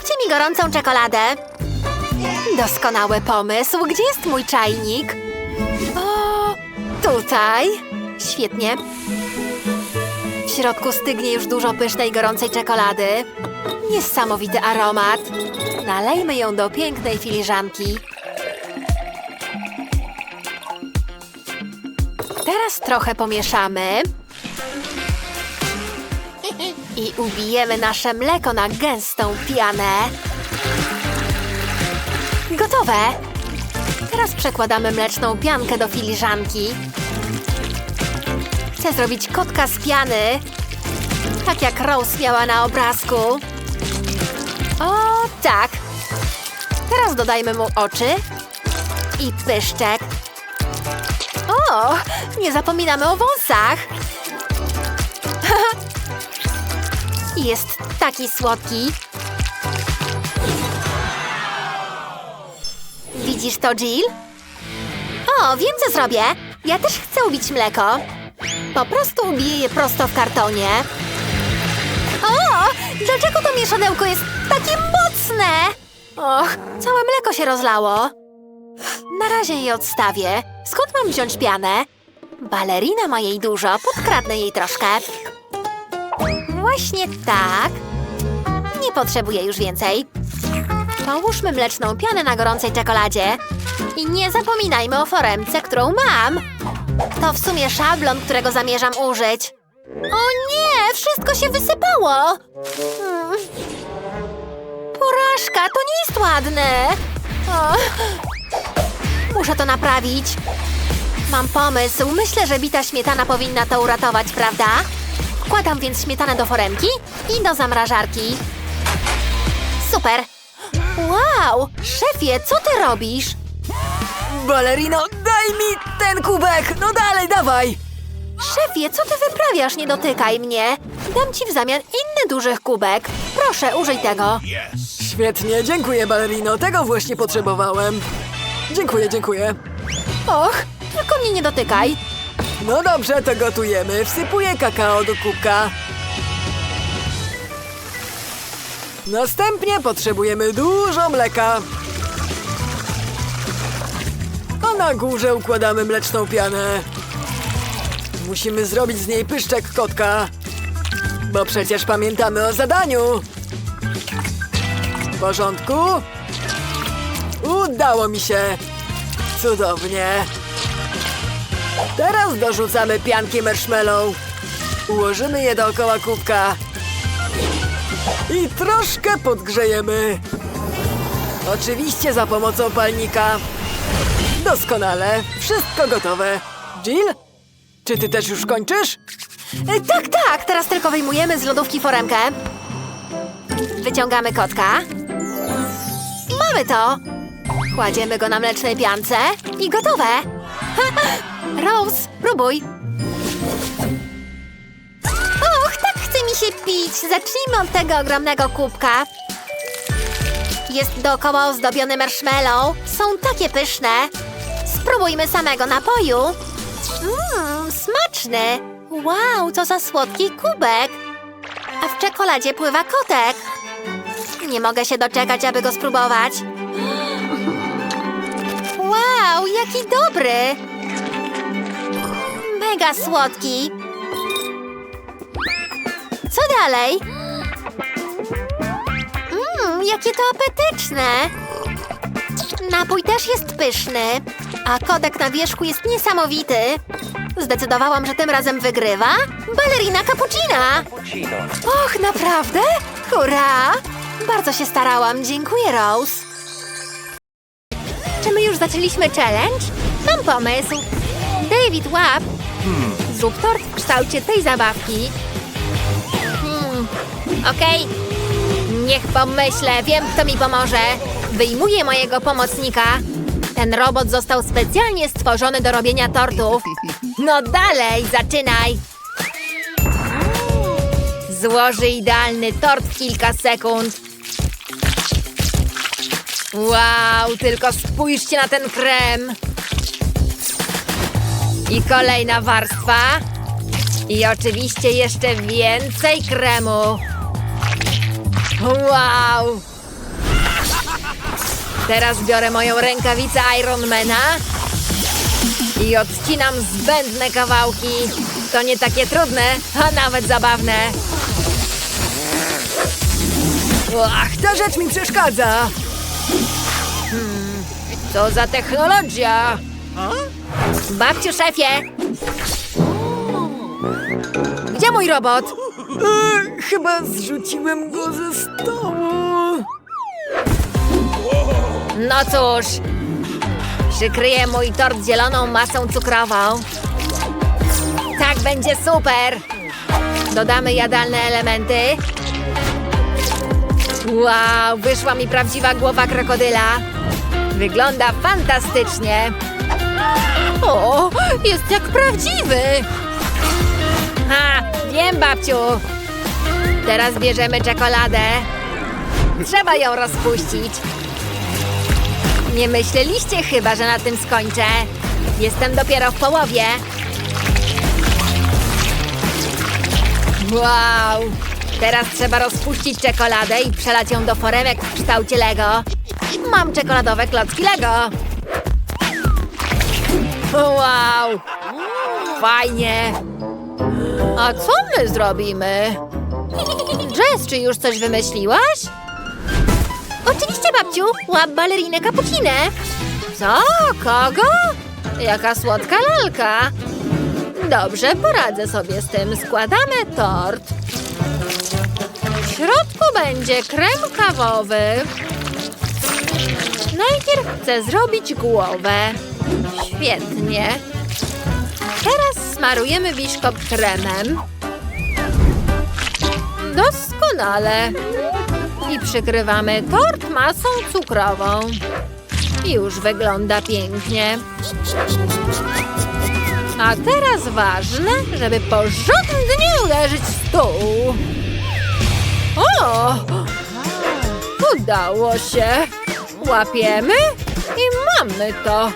Zróbcie mi gorącą czekoladę. Doskonały pomysł. Gdzie jest mój czajnik? O, tutaj. Świetnie. W środku stygnie już dużo pysznej, gorącej czekolady. Niesamowity aromat. Nalejmy ją do pięknej filiżanki. Teraz trochę pomieszamy. I ubijemy nasze mleko na gęstą pianę. Gotowe! Teraz przekładamy mleczną piankę do filiżanki. Chcę zrobić kotka z piany. Tak jak Rose miała na obrazku. O, tak. Teraz dodajmy mu oczy i pyszczek. O, nie zapominamy o wąsach. Jest taki słodki. Widzisz to, Jill? O, wiem co zrobię. Ja też chcę ubić mleko. Po prostu ubiję je prosto w kartonie. O, dlaczego to mieszadełko jest takie mocne? Och, całe mleko się rozlało. Na razie je odstawię. Skąd mam wziąć pianę? Balerina ma jej dużo, podkradnę jej troszkę. Właśnie tak. Nie potrzebuję już więcej. Połóżmy mleczną pianę na gorącej czekoladzie. I nie zapominajmy o foremce, którą mam. To w sumie szablon, którego zamierzam użyć. O nie, wszystko się wysypało. Hmm. Porażka, to nie jest ładne. O. Muszę to naprawić. Mam pomysł. Myślę, że bita śmietana powinna to uratować, prawda? Wkładam więc śmietanę do foremki i do zamrażarki. Super. Wow, szefie, co ty robisz? Balerino, daj mi ten kubek! No dalej, dawaj! Szefie, co ty wyprawiasz? Nie dotykaj mnie. Dam ci w zamian inny duży kubek. Proszę, użyj tego. Świetnie, dziękuję, balerino. Tego właśnie potrzebowałem. Dziękuję, dziękuję. Och, tylko mnie nie dotykaj. No dobrze, to gotujemy. Wsypuję kakao do kubka. Następnie potrzebujemy dużo mleka. A na górze układamy mleczną pianę. Musimy zrobić z niej pyszczek kotka. Bo przecież pamiętamy o zadaniu. W porządku? Udało mi się. Cudownie. Teraz dorzucamy pianki marshmallow. Ułożymy je dookoła kubka. I troszkę podgrzejemy. Oczywiście za pomocą palnika. Doskonale. Wszystko gotowe. Jill? Czy ty też już kończysz? E, tak, tak, teraz tylko wyjmujemy z lodówki foremkę. Wyciągamy kotka. Mamy to. Kładziemy go na mlecznej piance i gotowe. Rose, próbuj. Och, tak chce mi się pić. Zacznijmy od tego ogromnego kubka. Jest dookoła ozdobiony marshmallow. Są takie pyszne. Spróbujmy samego napoju. Mmm, smaczny. Wow, co za słodki kubek. A w czekoladzie pływa kotek. Nie mogę się doczekać, aby go spróbować. Wow, jaki dobry. Mega słodki. Co dalej? Mmm, jakie to apetyczne. Napój też jest pyszny, a kodek na wierzchu jest niesamowity. Zdecydowałam, że tym razem wygrywa balerina cappuccina. Och, naprawdę? Hurra! Bardzo się starałam, dziękuję, Rose. Czy my już zaczęliśmy challenge? Mam pomysł. David, łap. Zrób tort w kształcie tej zabawki. Hmm, okej. Niech pomyślę, wiem kto mi pomoże. Wyjmuję mojego pomocnika. Ten robot został specjalnie stworzony do robienia tortów. No dalej, zaczynaj. Złoży idealny tort w kilka sekund. Wow, tylko spójrzcie na ten krem. I kolejna warstwa. I oczywiście jeszcze więcej kremu. Wow! Teraz biorę moją rękawicę Ironmana i odcinam zbędne kawałki. To nie takie trudne, a nawet zabawne. Ach, ta rzecz mi przeszkadza. Co za technologia! Babciu, szefie! Gdzie mój robot? E, chyba zrzuciłem go ze stołu. No cóż, przykryję mój tort zieloną masą cukrową. Tak będzie super! Dodamy jadalne elementy. Wow, wyszła mi prawdziwa głowa krokodyla. Wygląda fantastycznie. O, jest jak prawdziwy. Ha, wiem babciu. Teraz bierzemy czekoladę. Trzeba ją rozpuścić. Nie myśleliście chyba, że na tym skończę. Jestem dopiero w połowie. Wow! Teraz trzeba rozpuścić czekoladę i przelać ją do foremek w kształcie Lego. Mam czekoladowe klocki Lego. Wow! Fajnie! A co my zrobimy? Jess, czy już coś wymyśliłaś? Oczywiście, babciu! Łap balerinę kapucinę! Co? Kogo? Jaka słodka lalka! Dobrze, poradzę sobie z tym. Składamy tort. W środku będzie krem kawowy. Najpierw chcę zrobić głowę. Świetnie. Teraz smarujemy biszkopt kremem. Doskonale. I przykrywamy tort masą cukrową. Już wygląda pięknie. A teraz ważne, żeby porządnie uderzyć w stół. O! Udało się. Łapiemy i mamy to.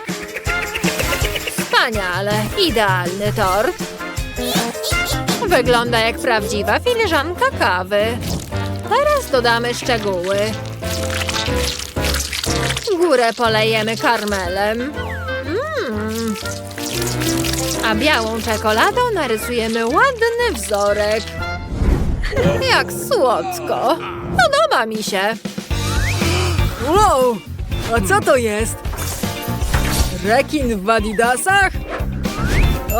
Wspaniale. Idealny tort. Wygląda jak prawdziwa filiżanka kawy. Teraz dodamy szczegóły. Górę polejemy karmelem. Mm. A białą czekoladą narysujemy ładny wzorek. Jak słodko. Podoba mi się. Wow, a co to jest? Rekin w adidasach?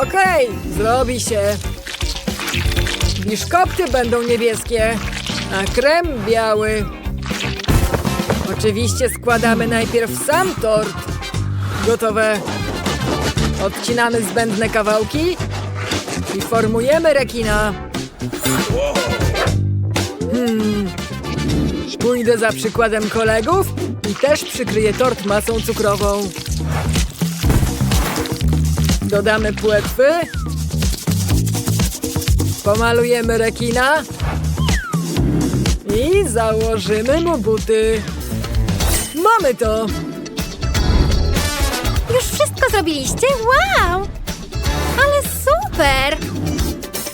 Okej, zrobi się. Biszkopty będą niebieskie, a krem biały. Oczywiście składamy najpierw sam tort. Gotowe. Odcinamy zbędne kawałki i formujemy rekina. Hmm. Pójdę za przykładem kolegów i też przykryję tort masą cukrową. Dodamy płetwy. Pomalujemy rekina. I założymy mu buty. Mamy to! Już wszystko zrobiliście? Wow! Ale super!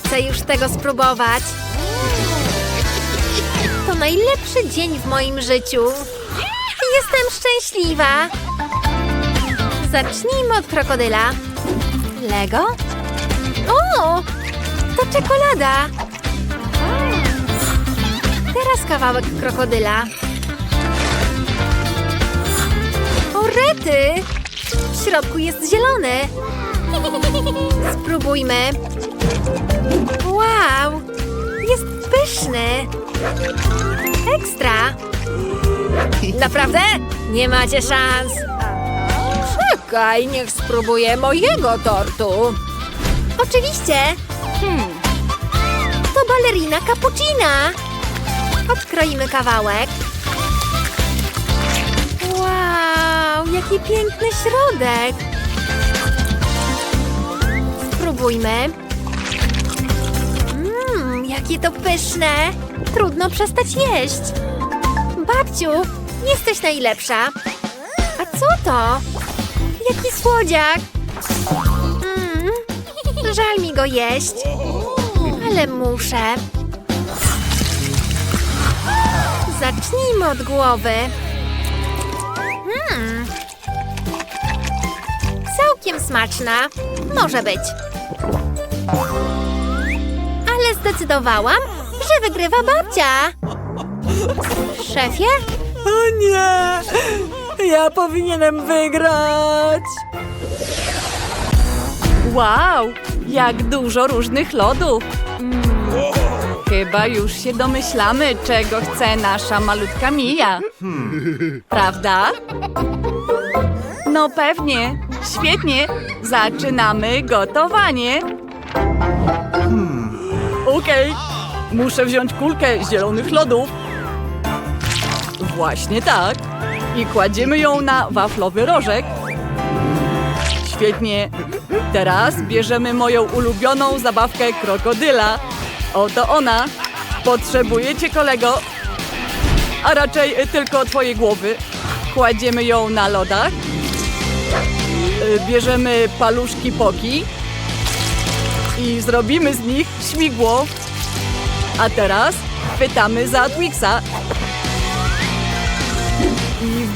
Chcę już tego spróbować. To najlepszy dzień w moim życiu. Jestem szczęśliwa. Zacznijmy od krokodyla. Lego? O! To czekolada! Teraz kawałek krokodyla. O, rety! W środku jest zielony. Spróbujmy. Wow! Jest pyszny. Ekstra. Naprawdę? Nie macie szans. Czekaj, niech spróbuję mojego tortu. Oczywiście. Hmm. To balerina cappuccina. Odkroimy kawałek. Wow, jaki piękny środek! Spróbujmy. Mmm, jakie to pyszne! Trudno przestać jeść. Babciu, jesteś najlepsza. A co to? Jaki słodziak! Mmm, żal mi go jeść. Ale muszę. Zacznijmy od głowy. Hmm. Całkiem smaczna. Może być. Ale zdecydowałam, że wygrywa babcia. Szefie? O nie! Ja powinienem wygrać! Wow, jak dużo różnych lodów. Mm, chyba już się domyślamy, czego chce nasza malutka Mija. Prawda? No pewnie. Świetnie. Zaczynamy gotowanie. Okej. Muszę wziąć kulkę zielonych lodów. Właśnie tak. I kładziemy ją na waflowy rożek. Świetnie. Teraz bierzemy moją ulubioną zabawkę krokodyla. Oto ona. Potrzebujecie kolego, a raczej tylko twojej głowy. Kładziemy ją na lodach. Bierzemy paluszki poki i zrobimy z nich śmigło. A teraz chwytamy za Twixa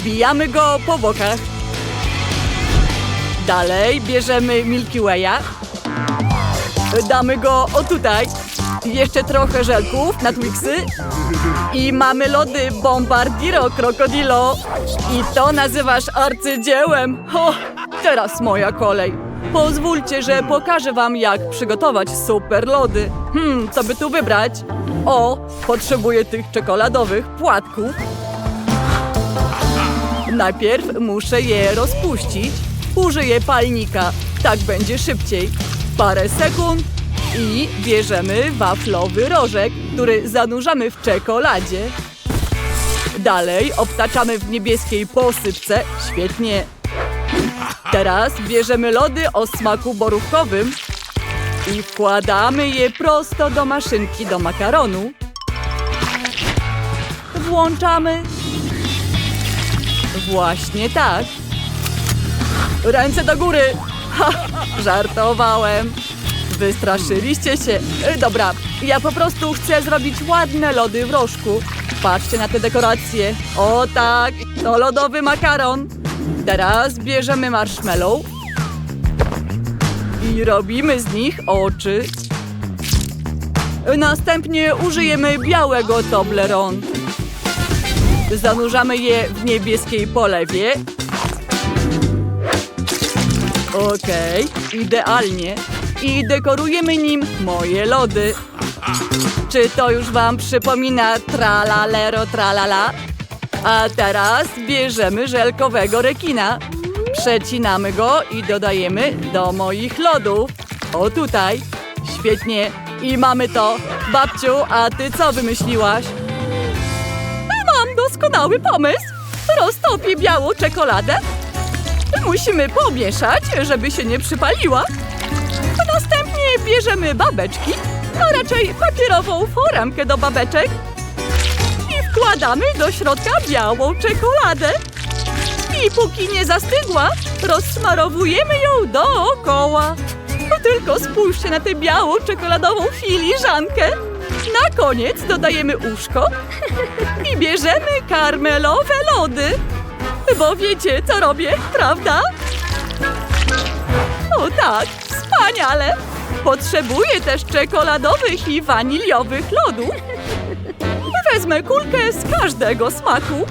i wbijamy go po bokach. Dalej bierzemy Milky Way'a. Damy go o tutaj. Jeszcze trochę żelków na Twixy. I mamy lody Bombardiro Crocodilo. I to nazywasz arcydziełem. O, teraz moja kolej. Pozwólcie, że pokażę wam, jak przygotować super lody. Hmm, co by tu wybrać? O, potrzebuję tych czekoladowych płatków. Najpierw muszę je rozpuścić. Użyję palnika, tak będzie szybciej. Parę sekund i bierzemy waflowy rożek, który zanurzamy w czekoladzie. Dalej obtaczamy w niebieskiej posypce. Świetnie. Teraz bierzemy lody o smaku borówkowym i wkładamy je prosto do maszynki do makaronu. Włączamy. Właśnie tak. Ręce do góry! Ha, żartowałem. Wystraszyliście się. E, Dobra, ja po prostu chcę zrobić ładne lody w rożku. Patrzcie na te dekoracje. O tak, to lodowy makaron. Teraz bierzemy marshmallow i robimy z nich oczy. Następnie użyjemy białego Toblerone. Zanurzamy je w niebieskiej polewie Okej, idealnie. I dekorujemy nim moje lody. Czy to już wam przypomina tralalero tralala? A teraz bierzemy żelkowego rekina. Przecinamy go i dodajemy do moich lodów. O tutaj. Świetnie. I mamy to. Babciu, a ty co wymyśliłaś? Doskonały pomysł. Roztopię białą czekoladę Musimy pomieszać, żeby się nie przypaliła. Następnie bierzemy babeczki, a raczej papierową foremkę do babeczek i wkładamy do środka białą czekoladę. I póki nie zastygła, rozsmarowujemy ją dookoła. Tylko spójrzcie na tę białą czekoladową filiżankę. Na koniec dodajemy uszko i bierzemy karmelowe lody. Bo wiecie, co robię, prawda? O tak, wspaniale! Potrzebuję też czekoladowych i waniliowych lodów. Wezmę kulkę z każdego smaku.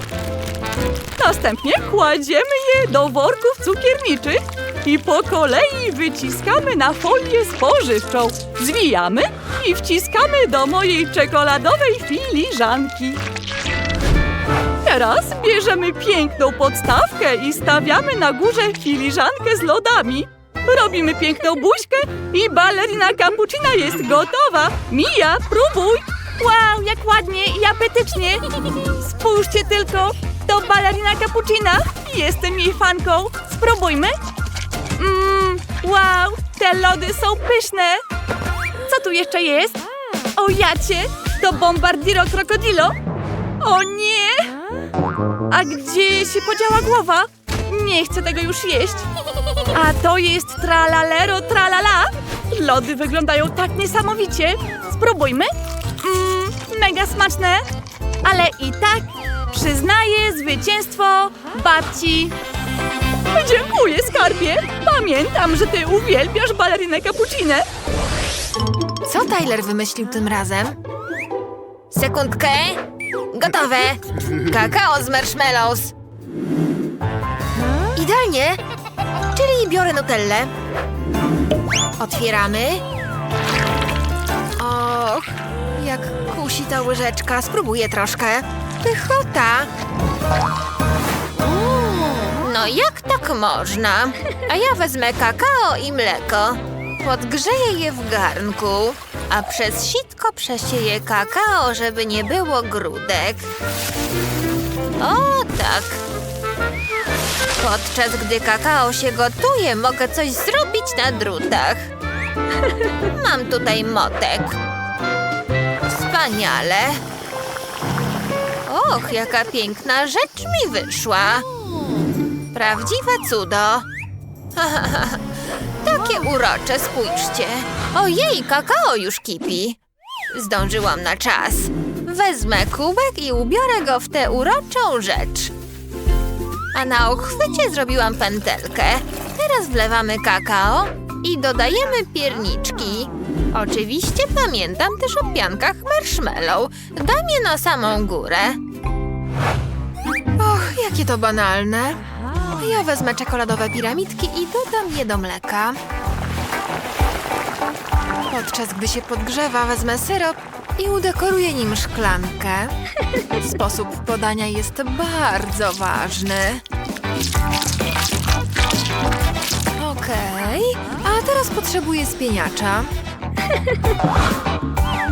Następnie kładziemy je do worków cukierniczych i po kolei wyciskamy na folię spożywczą. Zwijamy i wciskamy do mojej czekoladowej filiżanki. Teraz bierzemy piękną podstawkę i stawiamy na górze filiżankę z lodami. Robimy piękną buźkę i balerina cappuccina jest gotowa. Mija, próbuj! Wow, jak ładnie i apetycznie! Spójrzcie tylko, to balerina cappuccina. Jestem jej fanką. Spróbujmy. Mmm, wow, te lody są pyszne. Co tu jeszcze jest? O jacie, to bombardiro krokodilo. O nie! A gdzie się podziała głowa? Nie chcę tego już jeść. A to jest tralalero tralala. Lody wyglądają tak niesamowicie. Spróbujmy. Mmm, mega smaczne. Ale i tak Przyznaję zwycięstwo babci. Dziękuję, skarbie. Pamiętam, że ty uwielbiasz balerinę cappuccino. Co Tyler wymyślił tym razem? Sekundkę. Gotowe. Kakao z marshmallows. Idealnie. Czyli biorę nutellę. Otwieramy. Och, jak kusi ta łyżeczka. Spróbuję troszkę. Pychota. No jak tak można? A ja wezmę kakao i mleko. Podgrzeję je w garnku, a przez sitko przesieję kakao, żeby nie było grudek. O tak. Podczas gdy kakao się gotuje, mogę coś zrobić na drutach. Mam tutaj motek. Wspaniale. Och, jaka piękna rzecz mi wyszła. Prawdziwe cudo. Takie urocze, spójrzcie. Ojej, kakao już kipi. Zdążyłam na czas. Wezmę kubek i ubiorę go w tę uroczą rzecz. A na ochwycie zrobiłam pętelkę. Teraz wlewamy kakao i dodajemy pierniczki. Oczywiście pamiętam też o piankach marshmallow. Dam je na samą górę. Och, jakie to banalne. Ja wezmę czekoladowe piramidki i dodam je do mleka. Podczas gdy się podgrzewa, wezmę syrop i udekoruję nim szklankę. Sposób podania jest bardzo ważny. Okej, a teraz potrzebuję spieniacza.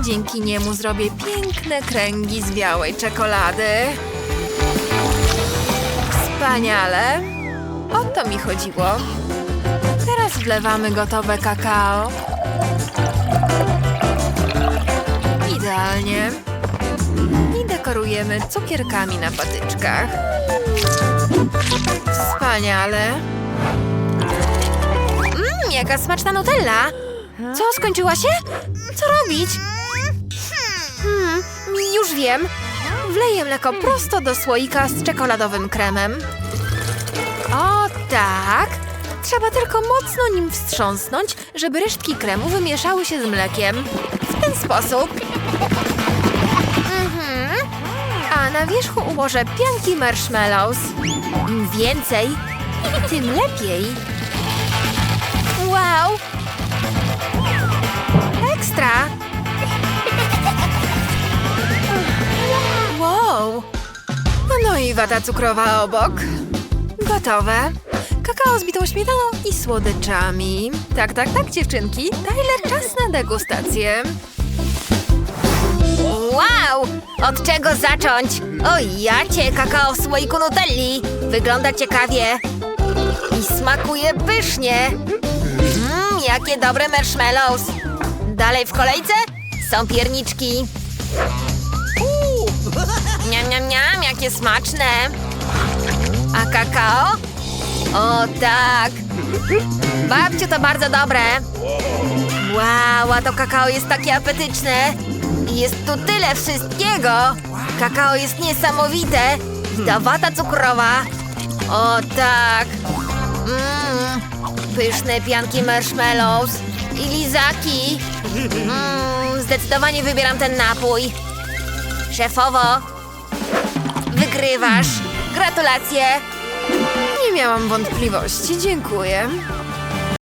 Dzięki niemu zrobię piękne kręgi z białej czekolady. Wspaniale. To mi chodziło. Teraz wlewamy gotowe kakao. Idealnie. I dekorujemy cukierkami na patyczkach. Wspaniale. Mmm, jaka smaczna nutella. Co, skończyła się? Co robić? Hmm, już wiem. Wleję mleko prosto do słoika z czekoladowym kremem. O tak! Trzeba tylko mocno nim wstrząsnąć, żeby resztki kremu wymieszały się z mlekiem. W ten sposób. Mhm. A na wierzchu ułożę pianki marshmallows. Im więcej, tym lepiej. Wow! Ekstra! Wow! No i wata cukrowa obok. Gotowe. Kakao z bitą śmietaną i słodyczami. Tak, tak, tak, dziewczynki. Tyler, czas na degustację. Wow! Od czego zacząć? O jacie, kakao w słoiku nutelli. Wygląda ciekawie. I smakuje pysznie. Mmm, jakie dobre marshmallows. Dalej w kolejce są pierniczki. Niam, niam, niam, jakie smaczne. A kakao? O tak! Babciu, to bardzo dobre. Wow, a to kakao jest takie apetyczne. Jest tu tyle wszystkiego. Kakao jest niesamowite. I ta wata cukrowa. O tak. Mmm, pyszne pianki marshmallows. I lizaki. Mmm, zdecydowanie wybieram ten napój. Szefowo, wygrywasz. Gratulacje. Nie miałam wątpliwości, dziękuję.